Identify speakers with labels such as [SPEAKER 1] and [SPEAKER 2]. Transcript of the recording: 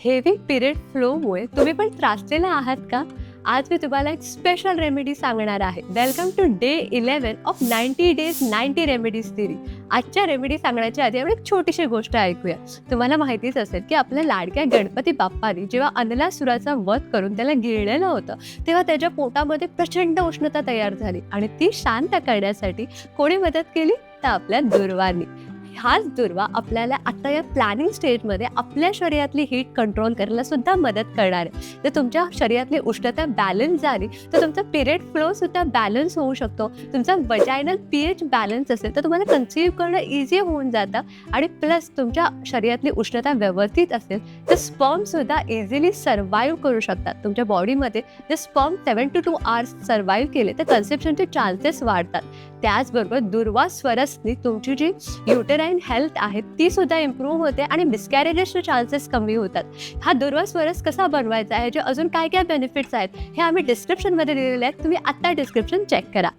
[SPEAKER 1] Heavy period फ्लोमुळे तुम्ही पण त्रासलेला आहात का? आज मी तुम्हाला एक स्पेशल रेमेडी सांगणार आहे. Welcome to day eleven of ninety days ninety remedies three आजच्या रेमेडी सांगण्याच्या आधी आपण एक छोटीशी गोष्ट ऐकूया. तुम्हाला माहितीच असेल की आपल्या लाडक्या गणपती बाप्पानी जेव्हा अनलासुराचा वध करून त्याला गिळलेलं होतं तेव्हा त्याच्या पोटामध्ये प्रचंड उष्णता तयार झाली आणि ती शांत करण्यासाठी कोणी मदत केली? तर आपल्या दुर्वांनी. हाच दुर्वा आपल्याला आता या प्लॅनिंग स्टेजमध्ये आपल्या शरीरातली हीट कंट्रोल करायला सुद्धा मदत करणार आहे. जर तुमच्या शरीरातली उष्णता बॅलन्स झाली तर तुमचा पिरियड फ्लो सुद्धा बॅलन्स होऊ शकतो. तुमचा वजायनल पी एच बॅलन्स असेल तर तुम्हाला कन्सिव्ह करणं इझी होऊन जातं. आणि प्लस तुमच्या शरीरातली उष्णता व्यवस्थित असेल तर स्पर्म सुद्धा इझिली सर्वाईव्ह करू शकतात. तुमच्या बॉडीमध्ये जर sperm seven two two hours survive केले तर कन्सेप्शनचे चान्सेस वाढतात. त्याचबरोबर दुर्वा स्वरसनी तुमची जी युटेराईन हेल्थ आहे ती सुद्धा इम्प्रूव्ह होते आणि मिसकॅरेजेसचे चान्सेस कमी होतात. हा दुर्वा कसा बनवायचा आहे जे अजून काय काय बेनिफिट्स आहेत हे आम्ही डिस्क्रिप्शनमध्ये दिलेले आहेत तुम्ही आत्ता डिस्क्रिप्शन चेक करा.